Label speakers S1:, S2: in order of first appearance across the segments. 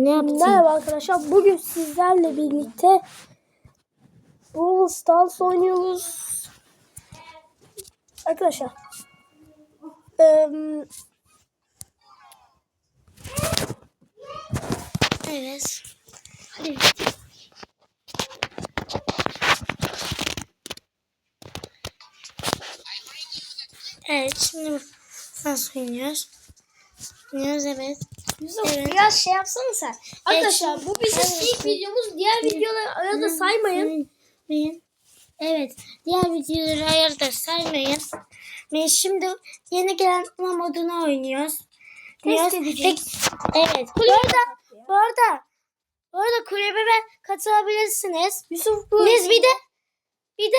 S1: Ne yaptın?
S2: Merhaba arkadaşlar. Bugün sizlerle birlikte Brawl Stars oynuyoruz. Arkadaşlar. eee,
S1: Evet.
S2: hadi.
S1: Evet şimdi nasıl oynuyoruz? Oynuyoruz evet.
S2: Yusuf
S1: Evet.
S2: biraz şey yapsana sen. Arkadaşlar
S1: Evet.
S2: bu bizim
S1: Evet.
S2: ilk videomuz. Diğer videoları arada saymayın.
S1: Evet. Diğer videoları ayırda saymayın. Ve şimdi yeni gelen ama modunu oynuyoruz. Diyoruz.
S2: edeceğiz.
S1: Evet. Bu arada, bu arada, bu arada kulübeme katılabilirsiniz.
S2: Yusuf bu.
S1: Biz bir de bir de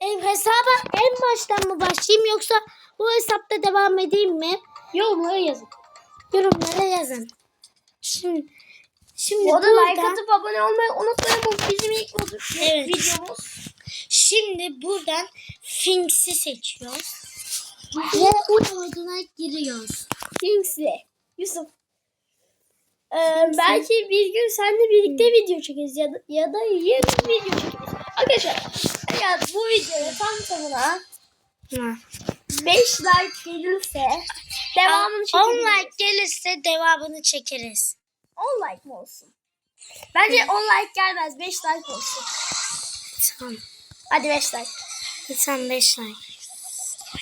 S1: e, hesaba en baştan mı başlayayım yoksa bu hesapta devam edeyim mi?
S2: Yorumlara yazın.
S1: Yorumlara yazın. Şimdi şimdi
S2: Bu
S1: burada,
S2: like atıp abone olmayı unutmayın. Bu bizim ilk video-
S1: Evet.
S2: videomuz.
S1: şimdi buradan Finks'i seçiyoruz. Ve bu moduna giriyoruz.
S2: Kimse. Yusuf. Ee, belki bir gün seninle birlikte video çekeriz ya da, ya da yarın video çekeriz. Arkadaşlar eğer bu videoya tam tamına
S1: Ha.
S2: 5 like gelirse devamını
S1: 10
S2: çekeriz.
S1: like gelirse devamını çekeriz.
S2: 10 like mi olsun? Bence 10 like gelmez. 5 like olsun.
S1: Tamam.
S2: Hadi 5 like.
S1: Lütfen 5 like.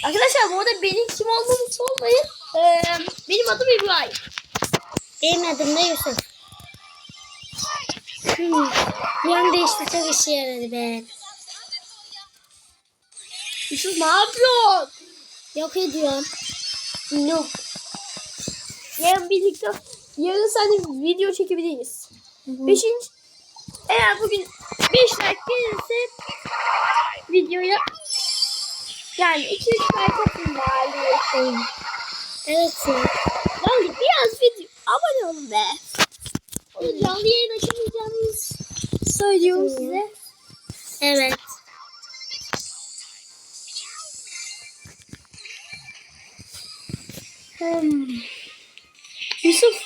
S2: Arkadaşlar bu arada benim kim olduğumu sormayın. Ee, benim adım İbrahim.
S1: Benim adım da Yusuf. Hmm. Bir anda işte çok işe yaradı be.
S2: Yusuf ne yapıyorsun?
S1: Yok ediyorum.
S2: Yok. Yarın birlikte yarın seninle video çekebiliriz. Beşinci eğer bugün 5 like gelirse videoya yani 2 3 like atın bari.
S1: Evet. ya.
S2: Ben biraz video abone olun be. Canlı yayın açamayacağımız söylüyorum
S1: Hı.
S2: size.
S1: Evet.
S2: Hmm. Yusuf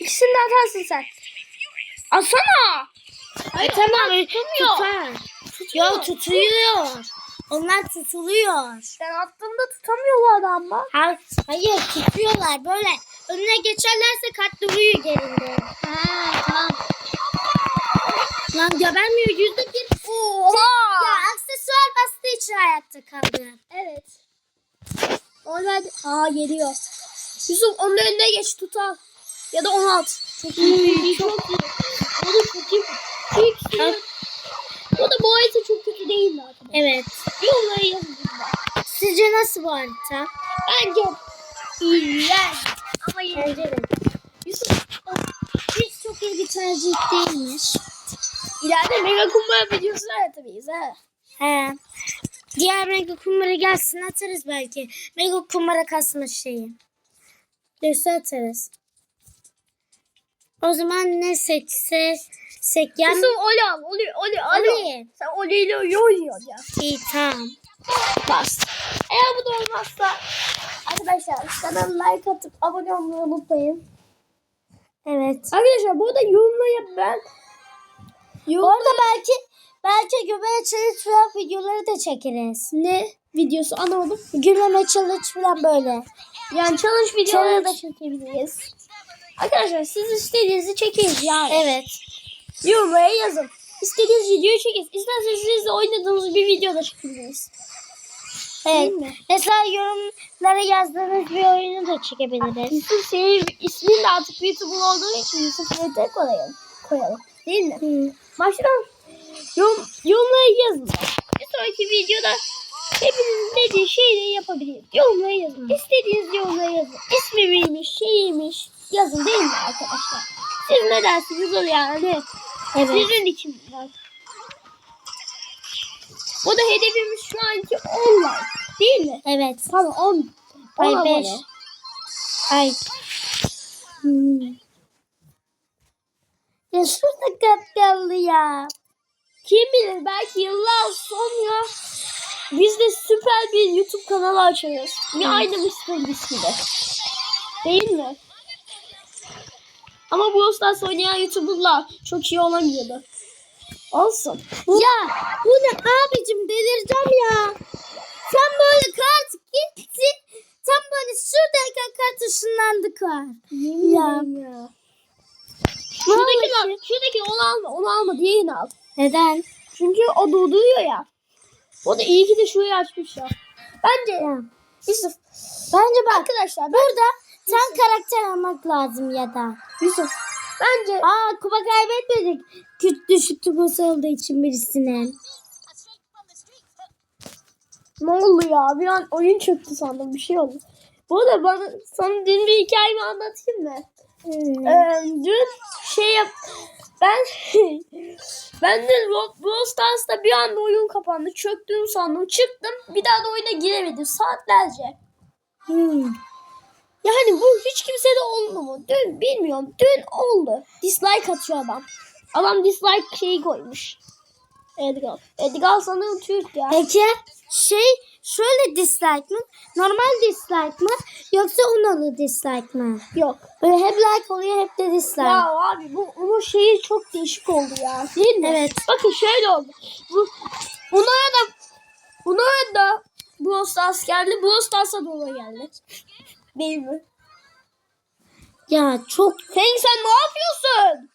S2: ikisini de atarsın sen. Atsana. Hayır,
S1: Tamam.
S2: tutamıyor.
S1: Tutar. Yok tutuyor. Onlar tutuluyor.
S2: Ben attığımda tutamıyorlardı ama.
S1: Ha, hayır tutuyorlar böyle. Önüne geçerlerse kart duruyor gerinde.
S2: Ha, tamam.
S1: Lan gebermiyor yüzde bir.
S2: Oha.
S1: Ya aksesuar bastığı için hayatta kaldı.
S2: Evet. Normalde aa geliyor. Yusuf onun önüne geç tut al. Ya da onu at. Çok iyi. çok iyi. O da çok iyi.
S1: Al.
S2: O da bu harita çok kötü değil mi arkadaşlar?
S1: Evet.
S2: Yorumlara yazın. lütfen.
S1: Sizce nasıl bu harita?
S2: Bence iyiler. Ama yine
S1: de.
S2: Yusuf
S1: Hiç çok iyi bir tercih değilmiş.
S2: ileride mega kumbara videosu yaratabiliriz ha.
S1: He. Diğer mega kumbara gelsin atarız belki. Mega kumbara kasma şeyi. Dörse atarız. O zaman ne seçsek yani
S2: Yusuf Oli al. Oli, Oli, Oli.
S1: Oli.
S2: Sen Oli ile iyi oynuyorsun ya.
S1: iyi tamam.
S2: Bas. Eğer bu da olmazsa arkadaşlar kanala like atıp abone olmayı unutmayın.
S1: Evet.
S2: Arkadaşlar bu arada yorumlara ben
S1: Bu arada belki belki göbeğe challenge falan videoları da çekeriz.
S2: ne videosu anlamadım.
S1: Gülmeme challenge falan böyle.
S2: Yani challenge videoları da çekebiliriz. Arkadaşlar siz istediğinizi çekeriz yani.
S1: Evet.
S2: Yorumlara yazın. İstediğiniz videoyu çekeriz. İsterseniz siz de oynadığınız bir video da çekebiliriz.
S1: Evet. Mesela yorumlara yazdığınız bir oyunu da çekebiliriz.
S2: Yusuf senin ismin de artık YouTuber olduğu için Yusuf Yeter koyalım. koyalım. Değil mi?
S1: Hı.
S2: Baştan yorum, yorumlara yazın. Bir sonraki videoda hepinizin dediği şeyleri yapabiliriz. Yorumlara yazın. İstediğiniz yorumlara yazın. İsmimiymiş, şeyiymiş yazın değil mi arkadaşlar? Siz ne dersiniz o yani?
S1: Evet.
S2: Sizin için var. Bu da hedefimiz şu anki 10 like. Değil mi?
S1: Evet.
S2: Tamam 10.
S1: Ay
S2: 10
S1: 5.
S2: abone.
S1: Ay. Hmm. Ya şurada kapkallı ya.
S2: Kim bilir belki yıllar sonra biz de süper bir YouTube kanalı açarız. Bir aynı Mr. Gibi. Değil mi? Ama Brawl Stars oynayan YouTuber'lar çok iyi olamıyordu. Olsun.
S1: Ya bu ne abicim delireceğim ya. Sen böyle kart gitti. Tam böyle şuradayken kart ışınlandı kart. Ya.
S2: ya. Şuradaki lan, şuradaki onu alma, onu alma, diğerini al.
S1: Neden?
S2: Çünkü o durduruyor ya. O da iyi ki de şurayı açmış ya. Bence
S1: Ya.
S2: Yusuf,
S1: Bence bak
S2: arkadaşlar ben,
S1: burada tam karakter almak lazım ya da.
S2: Yusuf, bence
S1: Aa kupa kaybetmedik. Küt düşük kupası olduğu için birisinin.
S2: ne oldu ya? Bir an oyun çöktü sandım, bir şey oldu. Bu arada bana sana dün bir hikayemi anlatayım mı? Ee, dün şey yap ben ben de Brawl Stars'ta bir anda oyun kapandı. Çöktüğümü sandım. Çıktım. Bir daha da oyuna giremedim saatlerce.
S1: Hmm.
S2: Yani bu hiç kimse de oldu mu? Dün bilmiyorum. Dün oldu. Dislike atıyor adam. Adam dislike şeyi koymuş. Edgar. Edgar sanırım Türk ya.
S1: Peki şey şöyle dislike mı? Normal dislike mı? Yoksa unalı dislike mı?
S2: Yok.
S1: Böyle hep like oluyor hep de dislike.
S2: Ya abi bu onun şeyi çok değişik oldu ya. Değil mi?
S1: Evet.
S2: Bakın şöyle oldu. Bu bunlara da bunlara da Brawl Stars geldi. Brawl Stars'a da ona geldi. Değil mi?
S1: Ya çok
S2: Feng sen ne yapıyorsun?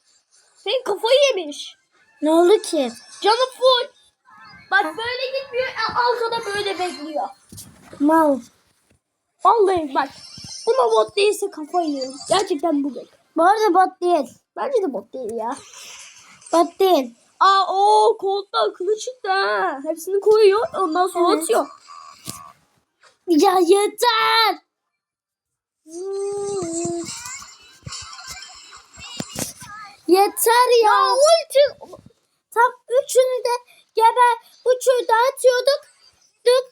S2: Feng kafayı yemiş.
S1: ne oldu ki?
S2: Canı full. Bak böyle gitmiyor. Arkada böyle bekliyor.
S1: Mal.
S2: Vallahi bak. Buna bot değilse kafayı yerim. Gerçekten bu bot.
S1: Bu arada bot değil.
S2: Bence de bot değil ya.
S1: Bot değil.
S2: Aa o koltuğa akıllı çıktı ha. Hepsini koyuyor. Ondan sonra
S1: Evet.
S2: atıyor.
S1: Ya yeter. Yeter ya.
S2: Ya ulti.
S1: De atıyorduk. Duk,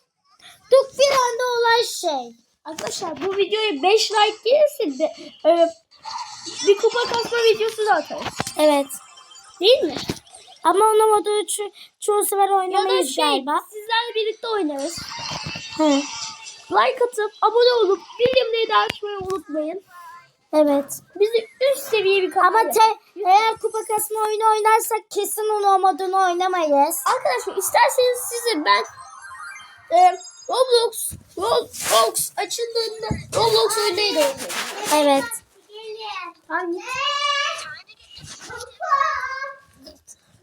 S1: duk bir anda olan şey.
S2: Arkadaşlar bu videoya 5 like gelirse de e, bir kupa kasma videosu da atarız.
S1: Evet.
S2: Değil mi?
S1: Ama onun modu ço- çoğu sefer
S2: Ya
S1: oynamayız
S2: şey
S1: galiba.
S2: sizlerle birlikte oynarız.
S1: Hı.
S2: Like atıp abone olup bildirimleri de açmayı unutmayın.
S1: Evet.
S2: Bizi üst seviye bir kanal
S1: Ama te, eğer kupa kasma oyunu oynarsak kesin onun modunu oynamayız.
S2: Arkadaşlar isterseniz size ben e, Roblox Roblox açıldığında Roblox oyundaydı oynayayım.
S1: Evet.
S2: Hangi?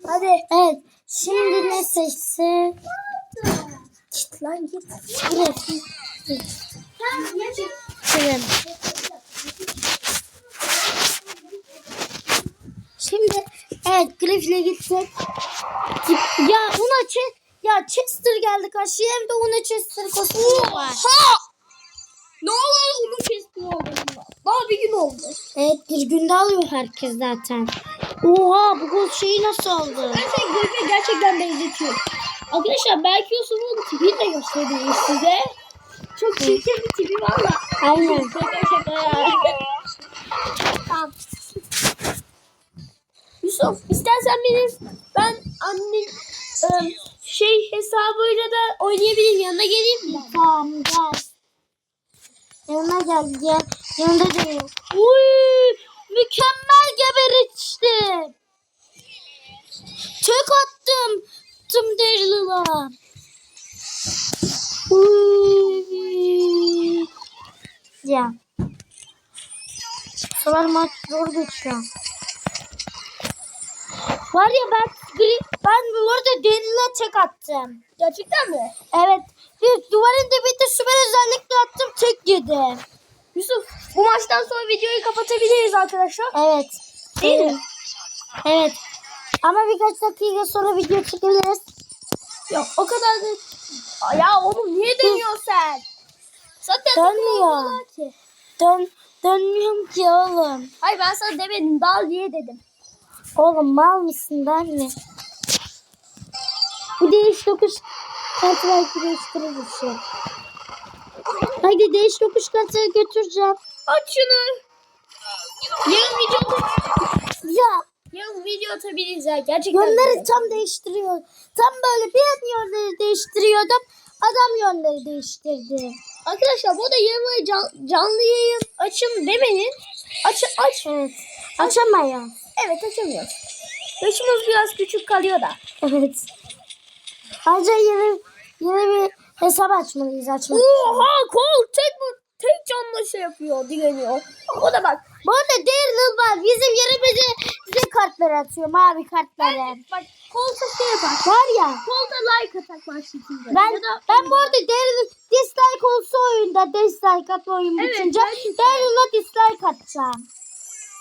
S2: Hadi.
S1: Evet. Şimdi ne seçsin?
S2: Git lan git.
S1: Şimdi. Şimdi evet Gitsek. Ya Una Ch ya Chester geldi karşıya hem de Una Chester kostümü var.
S2: Ne oluyor onun keskin olduğunda? Daha bir gün oldu.
S1: Evet bir günde alıyor herkes zaten. Oha bu gol şeyi nasıl aldı?
S2: Ben seni Griff'e gerçekten benzetiyorum. Arkadaşlar belki Yusuf'un tipini de göstereyim size. Çok çirkin bir tipi var da.
S1: Aynen.
S2: Şaka şaka ya. Yusuf istersen benim ben anne e, şey hesabıyla da oynayabilirim yanına geleyim mi?
S1: Tamam gel. Yanına gel gel. Yanında değil.
S2: Uy,
S1: Mükemmel geberişti. Çök attım. Tüm Daryl'a. Ya. Sefer maç zor geçiyor. Var ya ben ben bu arada Daryl'a çek attım.
S2: gerçekten mi?
S1: Evet. Bir duvarın dibinde süper özellikle attım tek yedi.
S2: Yusuf bu maçtan sonra videoyu kapatabiliriz arkadaşlar.
S1: Evet.
S2: Değil mi?
S1: Evet. Ama birkaç dakika sonra video çekebiliriz.
S2: Yok o kadar da... Ya oğlum niye dönüyorsun sen? Zaten
S1: Dönmüyor.
S2: ki.
S1: Dön, dönmüyorum ki oğlum.
S2: Hayır ben sana demedim dal diye dedim.
S1: Oğlum mal mısın ben mi? Bu değiş tokuş kartı belki değiştirir bir şey. Haydi değiş tokuş kartı götüreceğim.
S2: Aç şunu. Yarın video
S1: Ya
S2: yarın video atabiliriz ya gerçekten.
S1: yönleri tam değiştiriyor. Tam böyle bir yönleri değiştiriyordum. Adam yönleri değiştirdi.
S2: Arkadaşlar bu da yarın can, canlı yayın açın demeyin. Aç aç.
S1: Evet. Açamıyor.
S2: Evet açamıyoruz. Yaşımız biraz küçük kalıyor da.
S1: Evet. Ayrıca yeni, yeni bir hesap açmalıyız açmak.
S2: Oha kol tek bu tek canlı şey yapıyor dileniyor. O da bak.
S1: Bu arada Daryl var. Bizim yerimize bize kartlar atıyor. Mavi kartları.
S2: Bak kolsa şey yapar.
S1: Var ya.
S2: Kolda like atak başlayınca.
S1: Ben
S2: da-
S1: ben bu arada Daryl dislike olsa oyunda dislike at oyun
S2: Evet,
S1: bitince. Daryl'a dislike atacağım.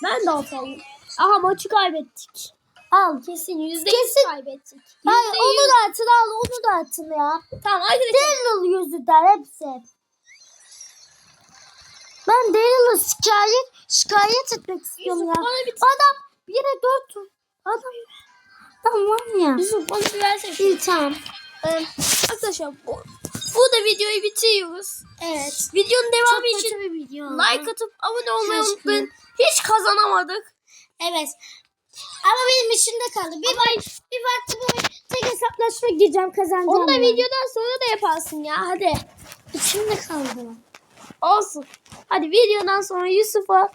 S2: Ben de atalım. Aha maçı kaybettik.
S1: Al.
S2: Kesin yüzde
S1: Kesin.
S2: kaybettik.
S1: Hayır
S2: Yüzde
S1: onu
S2: yüz.
S1: da atın al onu da atın ya.
S2: Tamam arkadaşlar.
S1: Daryl yüzünden hepsi. Ben Daryl'ı şikayet şikayet etmek istiyorum
S2: Yusuf
S1: ya.
S2: bana bir
S1: Adam yine dört adam adam var ya.
S2: Yusuf bana bir versene.
S1: İyi tamam.
S2: Ee, arkadaşlar bu, burada videoyu bitiriyoruz.
S1: Evet.
S2: Videonun devamı için
S1: kötü bir video. oldu.
S2: like atıp abone olmayı
S1: Keşke.
S2: unutmayın. Hiç kazanamadık.
S1: Evet. Ama benim içimde kaldı. Bir, bir farklı bir tek hesaplaşma gireceğim kazanacağım.
S2: Onu da
S1: ben.
S2: videodan sonra da yaparsın ya. Hadi.
S1: İçimde kaldı.
S2: Olsun. Hadi videodan sonra Yusuf'a